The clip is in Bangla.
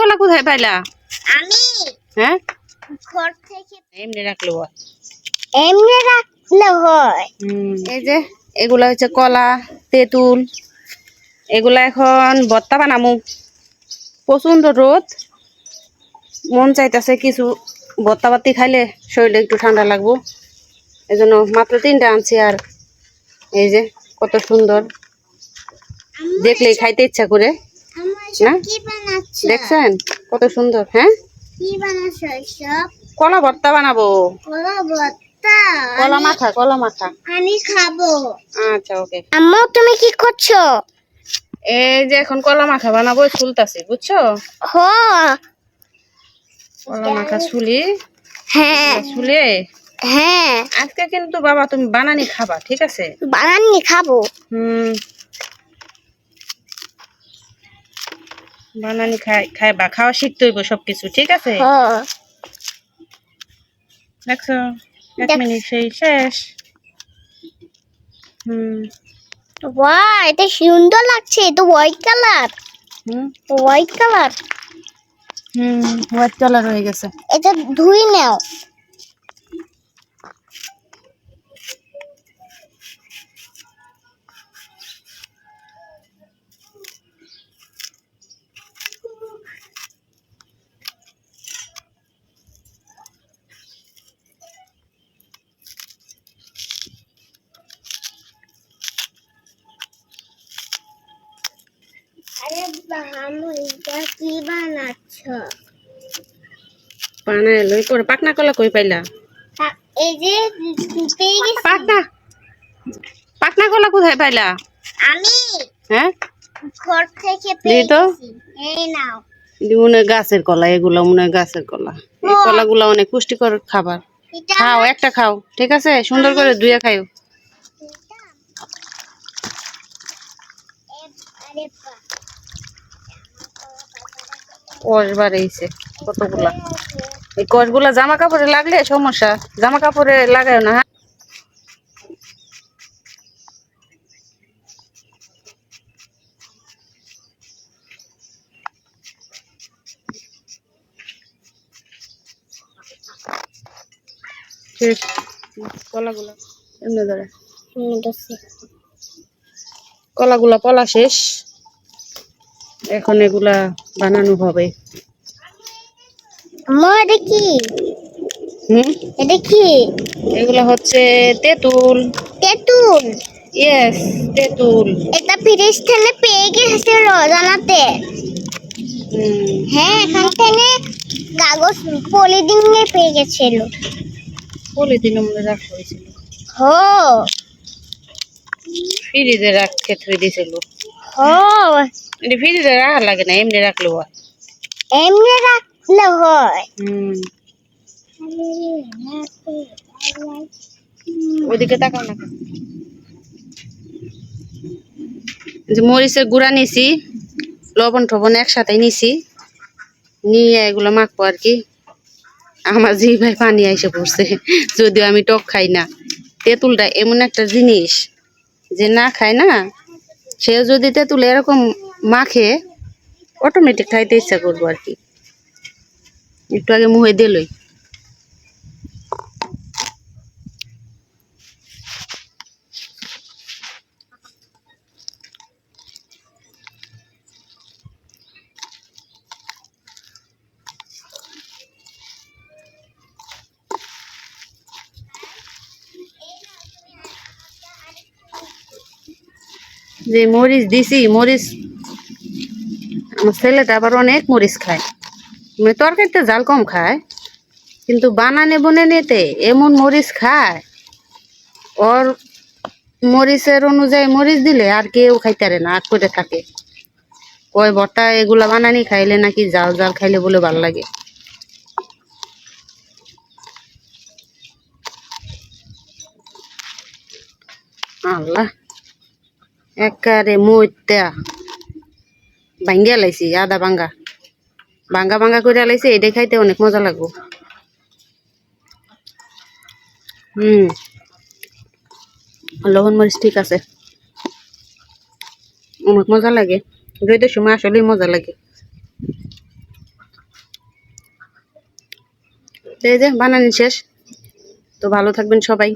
কলা কোথায় পাইলা? আমি। হ্যাঁ? ঘর থেকে এমনি রাখল এমনি রাখলে হয়। এই যে এগুলা হচ্ছে কলা তেঁতুল এগুলা এখন ভর্তা বানামু। প্রচণ্ড রোদ। মন চাইতেছে কিছু ভর্তা বাতি খাইলে শরীরে একটু ঠান্ডা লাগবো। এই জন্য মাত্র তিনটা আনছি আর এই যে কত সুন্দর। দেখলেই খাইতে ইচ্ছা করে। দেখছেন? কত সুন্দর হ্যাঁ? কি বানাচ্ছ সব কলা ভর্তা বানাবো। কলা ভর্তা? কলা মাখা কলা মাখা। আমি খাব। আচ্ছা ওকে। আম্মু তুমি কি করছ? এই যে এখন কলা মাখা বানাবো শুলতাছি বুঝছ? কলা মাখা শুলি হ্যাঁ। শুলে হ্যাঁ। আজকে কিন্তু বাবা তুমি বানানি খাবা ঠিক আছে? বানানি খাব। হুম। বানানি খাই খাইবা খাওয়া শিখতে হইব সবকিছু ঠিক আছে? দেখছ? এক মিনিট সেই শেষ। হুম। ওয়া এটা সুন্দর লাগছে এটা হোয়াইট কালার হুম। হোয়াইট কালার হুম হোয়াইট কালার হয়ে গেছে। এটা ধুই নাও। আরে বাহামু এটা কি বানাচ্ছ বানাই লই পরে পাকনা কলা কই পাইলা? এই যে পাকনা পাকনা কলা কোথায় পাইলা? আমি হ্যাঁ? ঘর থেকে পেয়ে দিই তো। গেছি এই নাও মনে গাছের কলা এগুলো মনে গাছের কলা। এই কলাগুলো অনেক পুষ্টিকর খাবার। খাও একটা খাও ঠিক আছে? সুন্দর করে ধুয়ে খাও এ- আরে বাহ। কষ বাড়াইছে কতগুলা? এই কষগুলা জামা কাপড়ে লাগলে সমস্যা জামা কাপড়ে লাগায় না হ্যাঁ? কলাগুলা এমনি কলাগুলা পলা শেষ। এখন এগুলা বানানো হবে। এটা কি? হুম? এটা কি? এগুলা হচ্ছে তেঁতুল। তেঁতুল? ইয়েস তেঁতুল। এটা ফ্রিজ থেকে পেয়ে গেছিল জানাতে হ্যাঁ এখান থেকে কাগজ পলিদিন নিয়ে পেয়ে গেছিল। পলিথিনে মনে রাখা হয়েছিল। হো। ফ্রিজে রাখতে থই দিয়েছিল হো। এটা ফ্রিজে রাখা লাগে না এমনি রাখলে হয় এমনি রাখলে হয় হুম ওদিকে তাকাও না যে মরিচের গুঁড়া নিছি লবণ টবণ একসাথে নিছি নিয়ে এগুলো মাখবো আর কি আমার জি ভাই পানি এসে পড়ছে যদিও আমি টক খাই না তেঁতুলটা এমন একটা জিনিস যে না খায় না সে যদি তেঁতুল এরকম মাখে অটোমেটিক খাইতে ইচ্ছা করব আর কি। একটু আগে মুহে দিলই। যে মরিচ দিছি, মরিচ আমার ছেলেটা আবার অনেক মরিচ খায়। মানে তরকারিতে জাল কম খায়, কিন্তু বানানে বনে নিতে এমন মরিচ খায়, ওর মরিচের অনুযায়ী মরিচ দিলে আর কেউ খাইতে পারে না আট করে থাকে। কয় বটা এগুলা বানানি খাইলে নাকি জাল জাল খাইলে বলে ভালো লাগে। আল্লাহ একারে মইতা ভাঙ্গিয়া লাইছি, আদা ভাঙ্গা। ভাঙ্গা ভাঙ্গা করে লাইছি এটা খাইতে অনেক মজা লাগবো। হুম। লবণ মরিচ ঠিক আছে। অনেক মজা লাগে। রোদের সময় আসলেই মজা লাগে। এই যে, বানানি শেষ। তো ভালো থাকবেন সবাই।